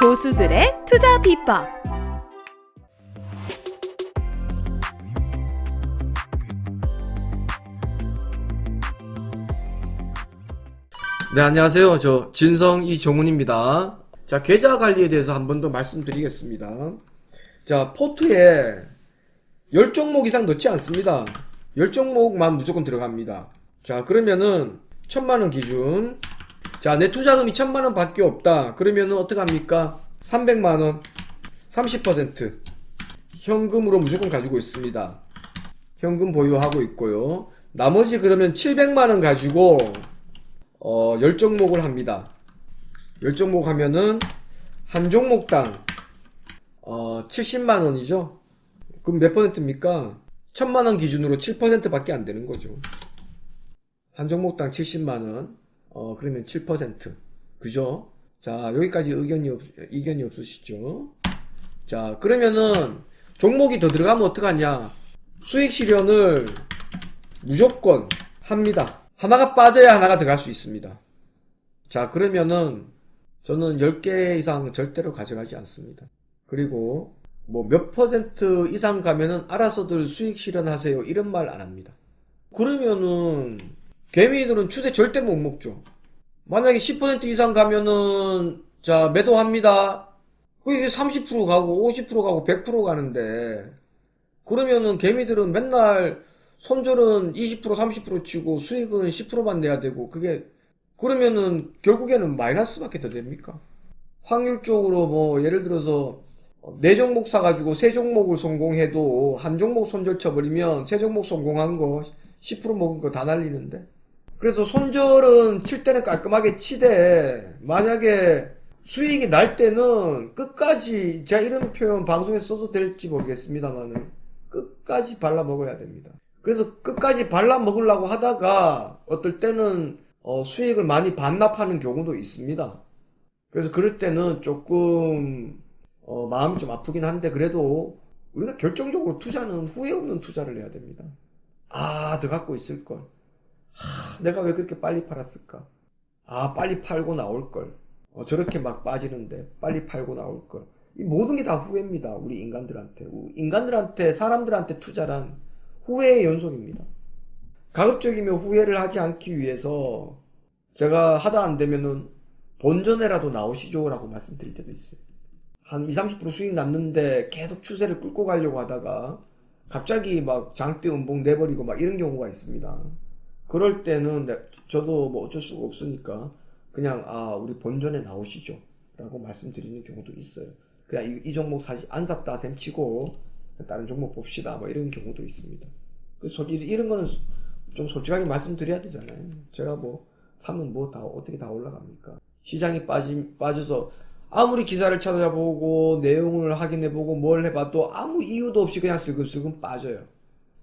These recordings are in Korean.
고수들의 투자 비법. 네, 안녕하세요. 저 진성 이종훈입니다. 자, 계좌 관리에 대해서 한 번 더 말씀드리겠습니다. 자, 포트에 10종목 이상 넣지 않습니다. 10종목만 무조건 들어갑니다. 자, 그러면은 천만 원 기준. 자, 내 투자금이 천만 원 밖에 없다. 그러면은 어떻게 합니까? 300만 원. 30% 현금으로 무조건 가지고 있습니다. 현금 보유하고 있고요. 나머지 그러면 700만 원 가지고 어, 10종목을 합니다. 10종목 하면은 한 종목당 어, 70만 원이죠. 그럼 몇 퍼센트입니까? 1000만 원 기준으로 7% 밖에 안 되는 거죠. 한 종목당 70만 원. 어, 그러면 7%. 그죠? 자, 여기까지 의견이 없, 이견이 없으시죠? 자, 그러면은 종목이 더 들어가면 어떡하냐? 수익 실현을 무조건 합니다. 하나가 빠져야 하나가 들어갈 수 있습니다. 자, 그러면은 저는 10개 이상 절대로 가져가지 않습니다. 그리고 뭐 몇 퍼센트 이상 가면은 알아서들 수익 실현하세요. 이런 말 안 합니다. 그러면은 개미들은 추세 절대 못 먹죠. 만약에 10% 이상 가면은 자, 매도합니다. 그게 30% 가고 50% 가고 100% 가는데 그러면은 개미들은 맨날 손절은 20% 30% 치고 수익은 10%만 내야 되고 그게 그러면은 결국에는 마이너스밖에 더 됩니까? 확률적으로 뭐 예를 들어서 네 종목 사가지고 세 종목을 성공해도 한 종목 손절 쳐버리면 세 종목 성공한 거 10% 먹은 거 다 날리는데 그래서 손절은 칠 때는 깔끔하게 치되 만약에 수익이 날 때는 끝까지 제가 이런 표현 방송에 써도 될지 모르겠습니다만은 끝까지 발라 먹어야 됩니다. 그래서 끝까지 발라 먹으려고 하다가 어떨 때는 어, 수익을 많이 반납하는 경우도 있습니다. 그래서 그럴 때는 조금 어, 마음이 좀 아프긴 한데 그래도 우리가 결정적으로 투자는 후회 없는 투자를 해야 됩니다. 아, 더 갖고 있을 걸. 하, 내가 왜 그렇게 빨리 팔았을까? 아, 빨리 팔고 나올 걸. 어, 저렇게 막 빠지는데 빨리 팔고 나올 걸. 이 모든 게 다 후회입니다. 우리 인간들한테. 우- 인간들한테, 사람들한테 투자란 후회의 연속입니다. 가급적이면 후회를 하지 않기 위해서 제가 하다 안 되면은 본전에라도 나오시죠라고 말씀드릴 때도 있어요. 한 20, 30% 수익 났는데 계속 추세를 끌고 가려고 하다가 갑자기 막 장대 음봉 내버리고 막 이런 경우가 있습니다. 그럴 때는 내- 저도 뭐 어쩔 수가 없으니까 그냥 아 우리 본전에 나오시죠 라고 말씀드리는 경우도 있어요. 그냥 이, 이 종목 사실 안 샀다 셈치고 다른 종목 봅시다 뭐 이런 경우도 있습니다. 그 솔직히 이런 거는 좀 솔직하게 말씀드려야 되잖아요. 제가 뭐 사면 뭐 다 어떻게 다 올라갑니까? 시장이 빠지 빠져서 아무리 기사를 찾아보고 내용을 확인해보고 뭘 해봐도 아무 이유도 없이 그냥 슬금슬금 빠져요.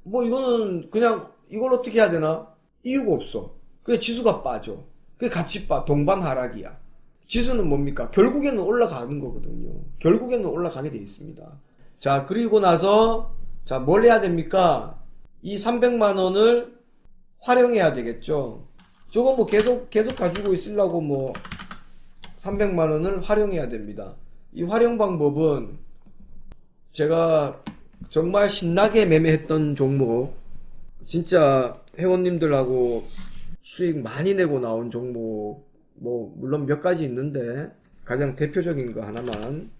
뭐 이거는 그냥 이걸 어떻게 해야 되나? 이유가 없어. 그냥 지수가 빠져. 그게 같이 빠 동반 하락이야. 지수는 뭡니까? 결국에는 올라가는 거거든요. 결국에는 올라가게 돼 있습니다. 자 그리고 나서 자 뭘 해야 됩니까? 이 300만 원을 활용해야 되겠죠. 저거 뭐 계속 계속 가지고 있으려고 뭐 300만 원을 활용해야 됩니다. 이 활용 방법은 제가 정말 신나게 매매했던 종목, 진짜 회원님들하고 수익 많이 내고 나온 종목, 뭐 물론 몇 가지 있는데 가장 대표적인 거 하나만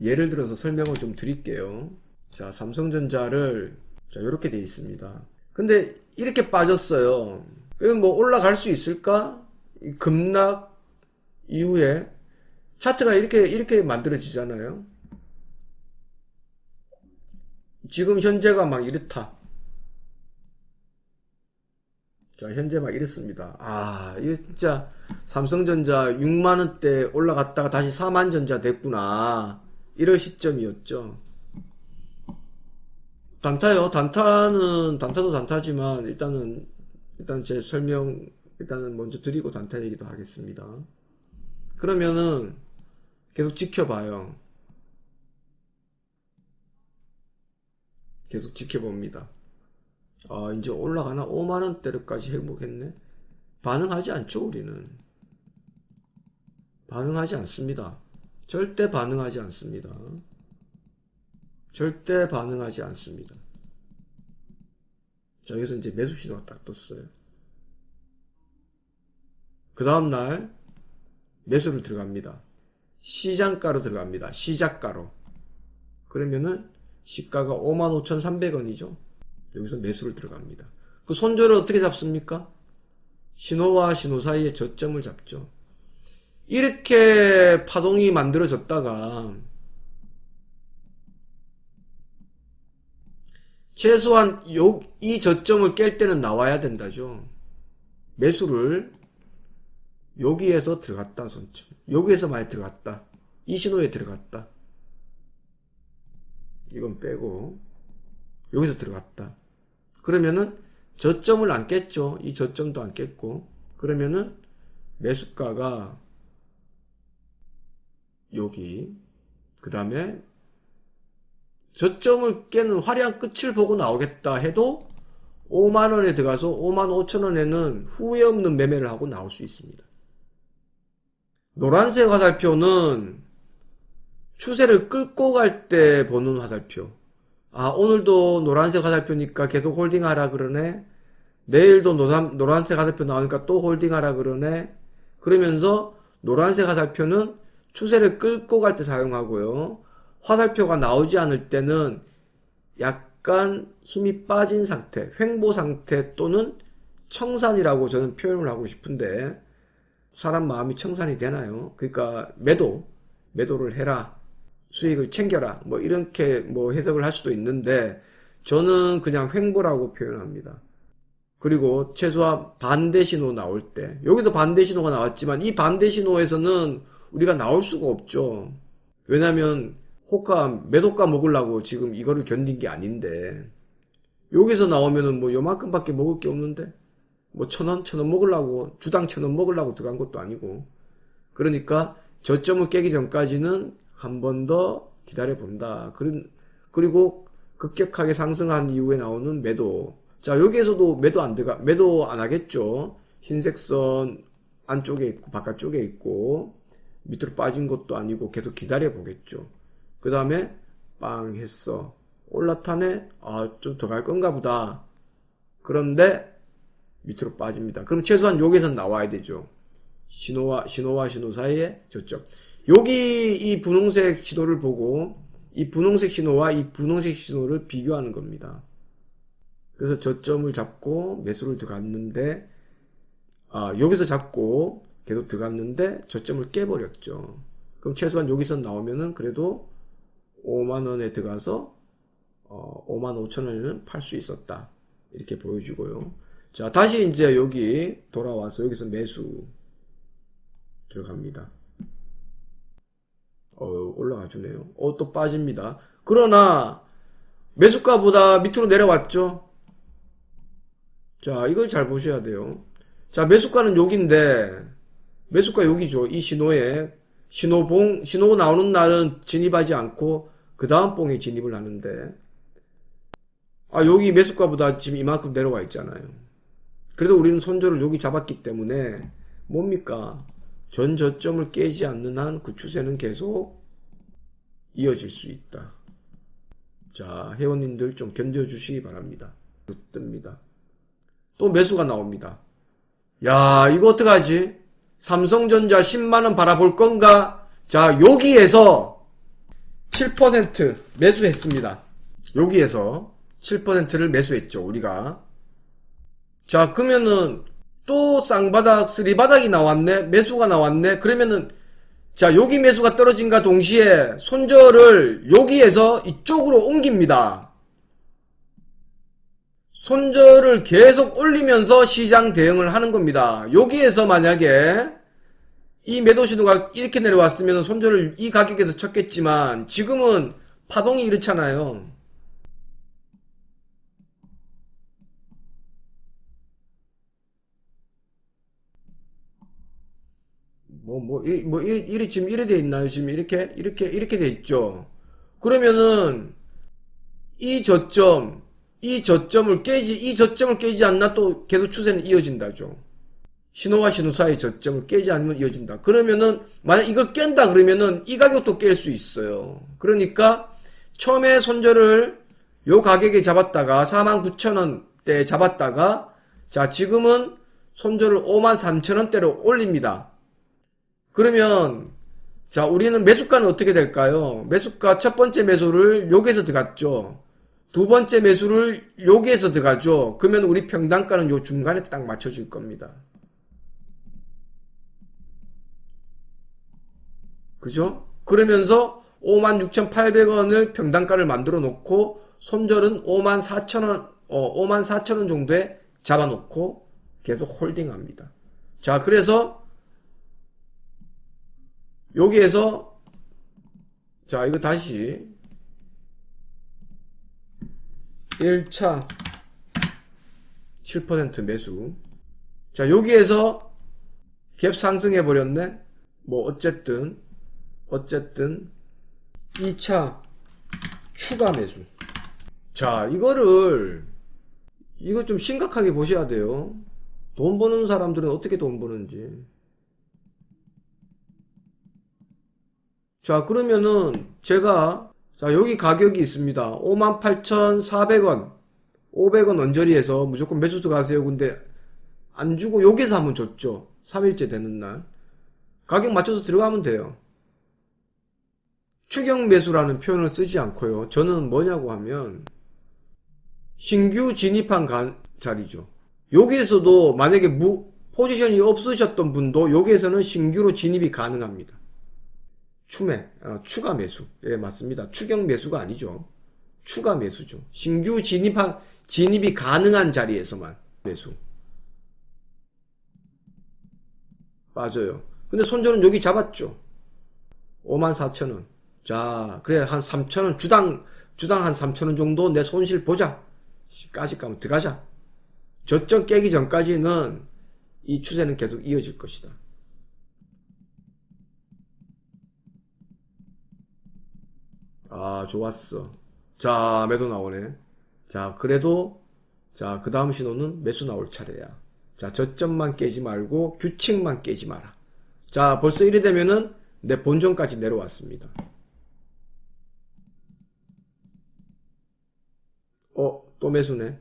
예를 들어서 설명을 좀 드릴게요. 자, 삼성전자를 자, 이렇게 돼 있습니다. 근데 이렇게 빠졌어요. 그럼 뭐 올라갈 수 있을까? 이 급락 이후에 차트가 이렇게 이렇게 만들어지잖아요. 지금 현재가 막 이렇다. 자, 현재 막 이렇습니다. 아, 이거 진짜 삼성전자 6만 원대 올라갔다가 다시 4만 전자 됐구나. 이럴 시점이었죠. 단타요. 단타는 단타도 단타지만 일단은 일단 제 설명 일단은 먼저 드리고 단타 얘기도 하겠습니다. 그러면은 계속 지켜봐요. 계속 지켜봅니다. 아, 이제 올라가나 5만 원대로까지 해보겠네. 반응하지 않죠, 우리는. 반응하지 않습니다. 절대 반응하지 않습니다. 절대 반응하지 않습니다. 자, 여기서 이제 매수 신호가 딱 떴어요. 그 다음날 매수를 들어갑니다. 시장가로 들어갑니다. 시작가로. 그러면은 시가가 55,300원이죠. 여기서 매수를 들어갑니다. 그 손절을 어떻게 잡습니까? 신호와 신호 사이에 저점을 잡죠. 이렇게 파동이 만들어졌다가 최소한 요, 이 저점을 깰 때는 나와야 된다죠. 매수를 여기에서 들어갔다 손점. 여기에서 많이 들어갔다. 이 신호에 들어갔다. 이건 빼고 여기서 들어갔다. 그러면은 저점을 안 깼죠. 이 저점도 안 깼고 그러면은 매수가가 여기 그 다음에 저점을 깨는 화려한 끝을 보고 나오겠다 해도 5만원에 들어가서 5만 5천원에는 후회 없는 매매를 하고 나올 수 있습니다. 노란색 화살표는 추세를 끌고 갈 때 보는 화살표. 아, 오늘도 노란색 화살표니까 계속 홀딩하라 그러네. 내일도 노란, 노란색 화살표 나오니까 또 홀딩하라 그러네. 그러면서 노란색 화살표는 추세를 끌고 갈 때 사용하고요. 화살표가 나오지 않을 때는 약간 힘이 빠진 상태, 횡보 상태 또는 청산이라고 저는 표현을 하고 싶은데 사람 마음이 청산이 되나요? 그러니까 매도, 매도를 해라. 수익을 챙겨라. 뭐 이렇게 뭐 해석을 할 수도 있는데 저는 그냥 횡보라고 표현합니다. 그리고 최소한 반대 신호 나올 때 여기도 반대 신호가 나왔지만 이 반대 신호에서는 우리가 나올 수가 없죠. 왜냐면 호가 매도가 먹으려고 지금 이거를 견딘 게 아닌데 여기서 나오면은 뭐 요만큼밖에 먹을 게 없는데 뭐 천 원, 천원 먹으려고 주당 천원 먹으려고 들어간 것도 아니고 그러니까 저점을 깨기 전까지는 한 번 더 기다려 본다. 그리고 급격하게 상승한 이후에 나오는 매도. 자, 여기에서도 매도 안 들어가, 매도 안 하겠죠. 흰색 선 안쪽에 있고, 바깥쪽에 있고, 밑으로 빠진 것도 아니고 계속 기다려 보겠죠. 그 다음에 빵 했어. 올라타네? 아, 좀 더 갈 건가 보다. 그런데 밑으로 빠집니다. 그럼 최소한 여기서 나와야 되죠. 신호와, 신호와 신호 사이에 저점. 여기 이 분홍색 신호를 보고 이 분홍색 신호와 이 분홍색 신호를 비교하는 겁니다. 그래서 저점을 잡고 매수를 들어갔는데 아, 여기서 잡고 계속 들어갔는데 저점을 깨버렸죠. 그럼 최소한 여기서 나오면은 그래도 5만원에 들어가서 어, 5만 5천원에는 팔수 있었다. 이렇게 보여주고요. 자, 다시 이제 여기 돌아와서 여기서 매수 들어갑니다. 어, 올라가 주네요. 어, 또 빠집니다. 그러나, 매수가보다 밑으로 내려왔죠? 자, 이걸 잘 보셔야 돼요. 자, 매수가는 여기인데, 매수가 여기죠. 이 신호에, 신호봉, 신호가 나오는 날은 진입하지 않고, 그 다음 봉에 진입을 하는데, 아, 여기 매수가보다 지금 이만큼 내려와 있잖아요. 그래도 우리는 손절을 여기 잡았기 때문에, 뭡니까? 전 저점을 깨지 않는 한 그 추세는 계속 이어질 수 있다. 자, 회원님들 좀 견뎌주시기 바랍니다. 뜹니다. 또 매수가 나옵니다. 야, 이거 어떡하지? 삼성전자 10만원 바라볼 건가? 자, 여기에서 7% 매수했습니다. 여기에서 7%를 매수했죠, 우리가. 자, 그러면은 또 쌍바닥, 쓰리바닥이 나왔네? 매수가 나왔네? 그러면은, 자, 여기 매수가 떨어진과 동시에 손절을 여기에서 이쪽으로 옮깁니다. 손절을 계속 올리면서 시장 대응을 하는 겁니다. 여기에서 만약에 이 매도 신호가 이렇게 내려왔으면 손절을 이 가격에서 쳤겠지만 지금은 파동이 이렇잖아요. 뭐, 뭐, 이, 뭐, 이, 이리, 지금 이래 돼 있나요? 지금 이렇게, 이렇게, 이렇게 돼 있죠? 그러면은, 이 저점, 이 저점을 깨지, 이 저점을 깨지 않나 또 계속 추세는 이어진다죠. 신호와 신호 사이 저점을 깨지 않으면 이어진다. 그러면은 만약 이걸 깬다 그러면은 이 가격도 깰 수 있어요. 그러니까 처음에 손절을 요 가격에 잡았다가 49,000원대 잡았다가 자 지금은 손절을 53,000원대로 올립니다. 그러면 자 우리는 매수가는 어떻게 될까요? 매수가 첫 번째 매수를 여기에서 들어갔죠. 두 번째 매수를 여기에서 들어가죠. 그러면 우리 평단가는 요 중간에 딱 맞춰질 겁니다. 그죠? 그러면서 56,800원을 평단가를 만들어 놓고 손절은 54,000원, 어, 54,000원 정도에 잡아 놓고 계속 홀딩 합니다. 자, 그래서 여기에서 자, 이거 다시 1차 7% 매수. 자, 여기에서 갭 상승해 버렸네. 뭐 어쨌든 어쨌든 2차 추가 매수. 자, 이거를 이거 좀 심각하게 보셔야 돼요. 돈 버는 사람들은 어떻게 돈 버는지. 자, 그러면은 제가 자, 여기 가격이 있습니다. 58,400원. 500원 언저리에서 무조건 매수 들어가세요. 근데 안 주고 여기서 한번 줬죠. 3일째 되는 날. 가격 맞춰서 들어가면 돼요. 추경 매수라는 표현을 쓰지 않고요. 저는 뭐냐고 하면 신규 진입한 가- 자리죠. 여기에서도 만약에 무 포지션이 없으셨던 분도 여기에서는 신규로 진입이 가능합니다. 추매, 어, 추가 매수. 예, 맞습니다. 추경 매수가 아니죠. 추가 매수죠. 신규 진입한, 진입이 가능한 자리에서만 매수. 맞아요. 근데 손절은 여기 잡았죠. 54,000원. 자, 그래, 한 3,000원, 주당, 주당 한 3,000원 정도 내 손실 보자. 까지 가면 들어가자. 저점 깨기 전까지는 이 추세는 계속 이어질 것이다. 아, 좋았어. 자, 매도 나오네. 자, 그래도, 자, 그 다음 신호는 매수 나올 차례야. 자, 저점만 깨지 말고 규칙만 깨지 마라. 자, 벌써 이래 되면은 내 본전까지 내려왔습니다. 어, 또 매수네.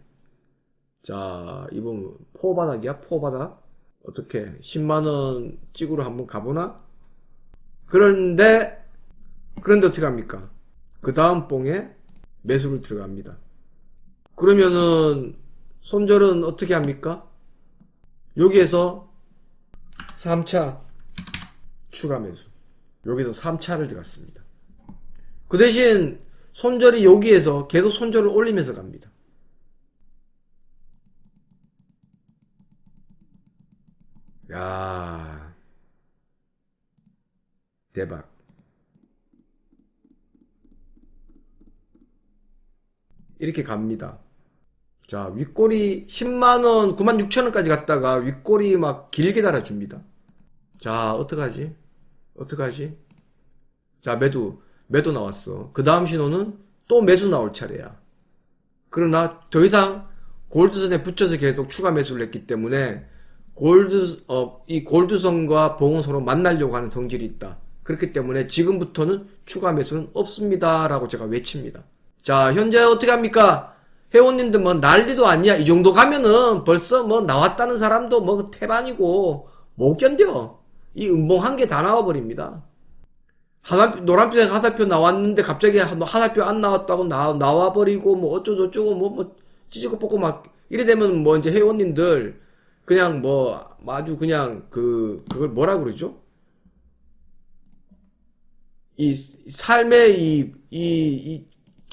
자, 이번 포바닥이야? 포바닥? 어떻게 10만원 찍으러 한번 가보나? 그런데, 그런데 어떻게 합니까? 그 다음 봉에 매수를 들어갑니다. 그러면은, 손절은 어떻게 합니까? 여기에서 3차 추가 매수. 여기서 3차를 들어갔습니다. 그 대신 손절이 여기에서 계속 손절을 올리면서 갑니다. 야 대박. 이렇게 갑니다. 자, 윗골이 10만원, 96,000원까지 갔다가 윗골이 막 길게 달아줍니다. 자, 어떡하지? 어떡하지? 자, 매도, 매도 나왔어. 그 다음 신호는 또 매수 나올 차례야. 그러나 더 이상 골드선에 붙여서 계속 추가 매수를 했기 때문에 골드, 어, 이 골드선과 봉은 서로 만나려고 하는 성질이 있다. 그렇기 때문에 지금부터는 추가 매수는 없습니다. 라고 제가 외칩니다. 자, 현재 어떻게 합니까? 회원님들 뭐 난리도 아니야. 이 정도 가면은 벌써 뭐 나왔다는 사람도 뭐 태반이고 못 견뎌. 이 음봉 한 개 다 나와버립니다. 하살표, 노란색 하살표 나왔는데 갑자기 하- 하살표 안 나왔다고 나, 나와버리고 뭐 어쩌고저쩌고 뭐, 뭐 찌지고 뽑고 막 이래 되면 뭐 이제 회원님들 그냥 뭐 아주 그냥 그 그걸 뭐라 그러죠? 이 삶의 이, 이, 이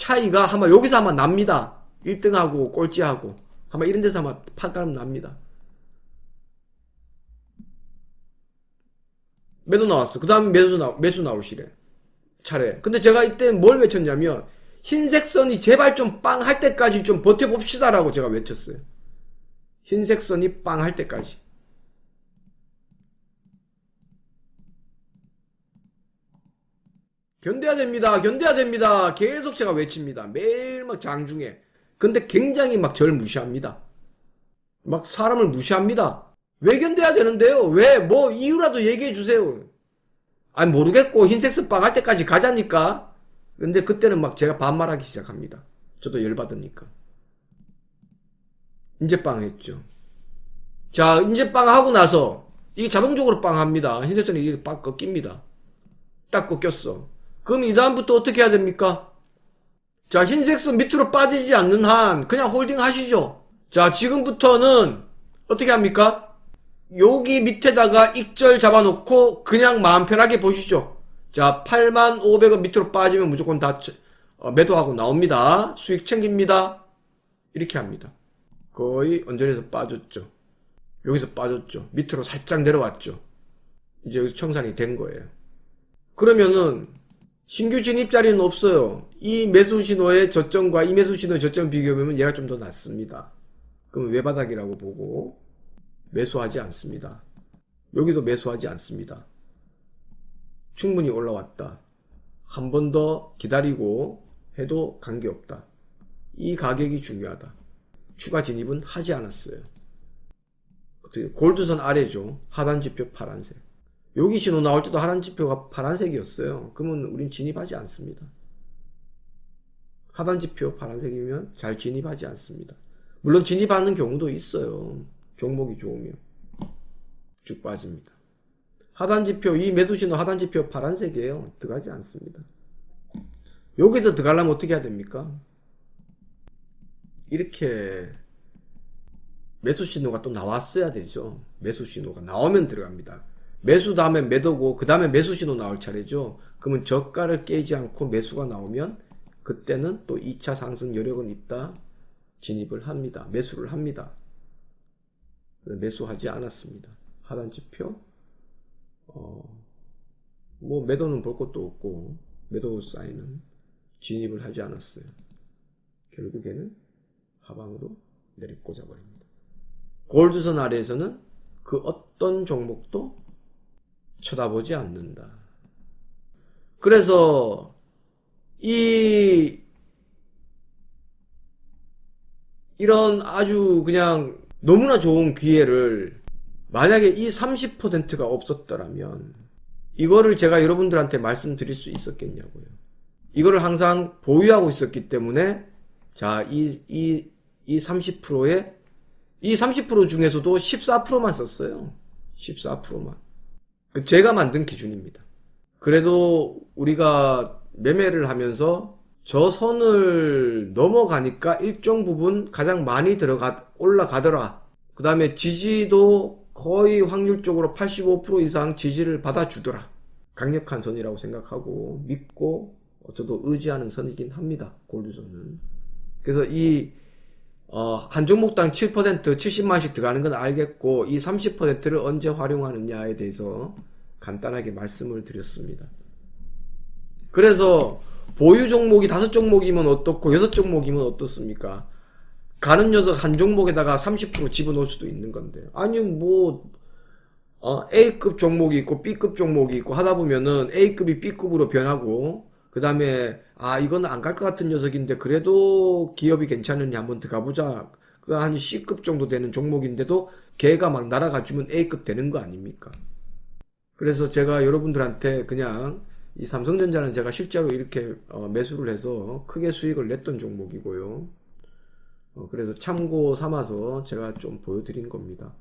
차이가 아마 여기서 아마 납니다. 1등하고 꼴찌하고 아마 이런 데서 아마 판가름 납니다. 매도 나왔어. 그 다음에 매수, 나, 매수 나오시래. 차례. 근데 제가 이때 뭘 외쳤냐면, 흰색 선이 제발 좀 빵 할 때까지 좀 버텨봅시다라고 제가 외쳤어요. 흰색 선이 빵 할 때까지. 견뎌야 됩니다. 견뎌야 됩니다. 계속 제가 외칩니다. 매일 막 장중에. 근데 굉장히 막 절 무시합니다. 막 사람을 무시합니다. 외견돼야 되는데요. 왜? 뭐 이유라도 얘기해 주세요. 아니 모르겠고 흰색 스 빵 할 때까지 가자니까. 근데 그때는 막 제가 반말하기 시작합니다. 저도 열받으니까. 이제 빵 했죠. 자, 이제 빵 하고 나서 이게 자동적으로 빵 합니다. 흰색스는 이게 빵 꺾입니다. 딱 꺾였어. 그럼 이 다음부터 어떻게 해야 됩니까? 자, 흰색스 밑으로 빠지지 않는 한 그냥 홀딩 하시죠. 자, 지금부터는 어떻게 합니까? 여기 밑에다가 익절 잡아놓고 그냥 마음 편하게 보시죠. 자, 8만 500원 밑으로 빠지면 무조건 다 쳐- 어, 매도하고 나옵니다. 수익 챙깁니다. 이렇게 합니다. 거의 언저리에서 빠졌죠. 여기서 빠졌죠. 밑으로 살짝 내려왔죠. 이제 청산이 된 거예요. 그러면은 신규 진입 자리는 없어요. 이 매수 신호의 저점과 이 매수 신호의 저점 비교해보면 얘가 좀 더 낫습니다. 그럼 외바닥이라고 보고 매수하지 않습니다. 여기도 매수하지 않습니다. 충분히 올라왔다. 한 번 더 기다리고 해도 관계없다. 이 가격이 중요하다. 추가 진입은 하지 않았어요. 어떻게 골드선 아래죠. 하단 지표 파란색. 여기 신호 나올 때도 하단 지표가 파란색이었어요. 그러면 우린 진입하지 않습니다. 하단 지표 파란색이면 잘 진입하지 않습니다. 물론 진입하는 경우도 있어요. 종목이 좋으면 쭉 빠집니다. 하단 지표 이 매수 신호 하단 지표 파란색이에요. 들어가지 않습니다. 여기서 들어가려면 어떻게 해야 됩니까? 이렇게 매수 신호가 또 나왔어야 되죠. 매수 신호가 나오면 들어갑니다. 매수 다음에 매도고 그 다음에 매수 신호 나올 차례죠. 그러면 저가를 깨지 않고 매수가 나오면 그때는 또 2차 상승 여력은 있다. 진입을 합니다. 매수를 합니다. 매수하지 않았습니다. 하단 지표 어, 뭐 매도는 볼 것도 없고 매도 사인은 진입을 하지 않았어요. 결국에는 하방으로 내리꽂아 버립니다. 골드선 아래에서는 그 어떤 종목도 쳐다보지 않는다. 그래서 이 이런 아주 그냥 너무나 좋은 기회를 만약에 이 30%가 없었더라면 이거를 제가 여러분들한테 말씀드릴 수 있었겠냐고요. 이거를 항상 보유하고 있었기 때문에 자, 이, 이, 이 30%에 이 30% 중에서도 14%만 썼어요. 14%만. 그 제가 만든 기준입니다. 그래도 우리가 매매를 하면서 저 선을 넘어가니까 일정 부분 가장 많이 들어가 올라가더라. 그 다음에 지지도 거의 확률적으로 85% 이상 지지를 받아주더라. 강력한 선이라고 생각하고 믿고 저도 의지하는 선이긴 합니다. 골드선은. 그래서 이 어, 한 종목당 7% 70만씩 들어가는 건 알겠고 이 30%를 언제 활용하느냐에 대해서 간단하게 말씀을 드렸습니다. 그래서 보유 종목이 다섯 종목이면 어떻고 여섯 종목이면 어떻습니까? 가는 녀석 한 종목에다가 30% 집어넣을 수도 있는 건데. 아니, 뭐, 어, A급 종목이 있고 B급 종목이 있고 하다 보면은 A급이 B급으로 변하고, 그 다음에, 아, 이건 안 갈 것 같은 녀석인데, 그래도 기업이 괜찮으니 한번 들어가보자. 그 한 C급 정도 되는 종목인데도 걔가 막 날아가주면 A급 되는 거 아닙니까? 그래서 제가 여러분들한테 그냥 이 삼성전자는 제가 실제로 이렇게 어, 매수를 해서 크게 수익을 냈던 종목이고요. 어, 그래서 참고 삼아서 제가 좀 보여드린 겁니다.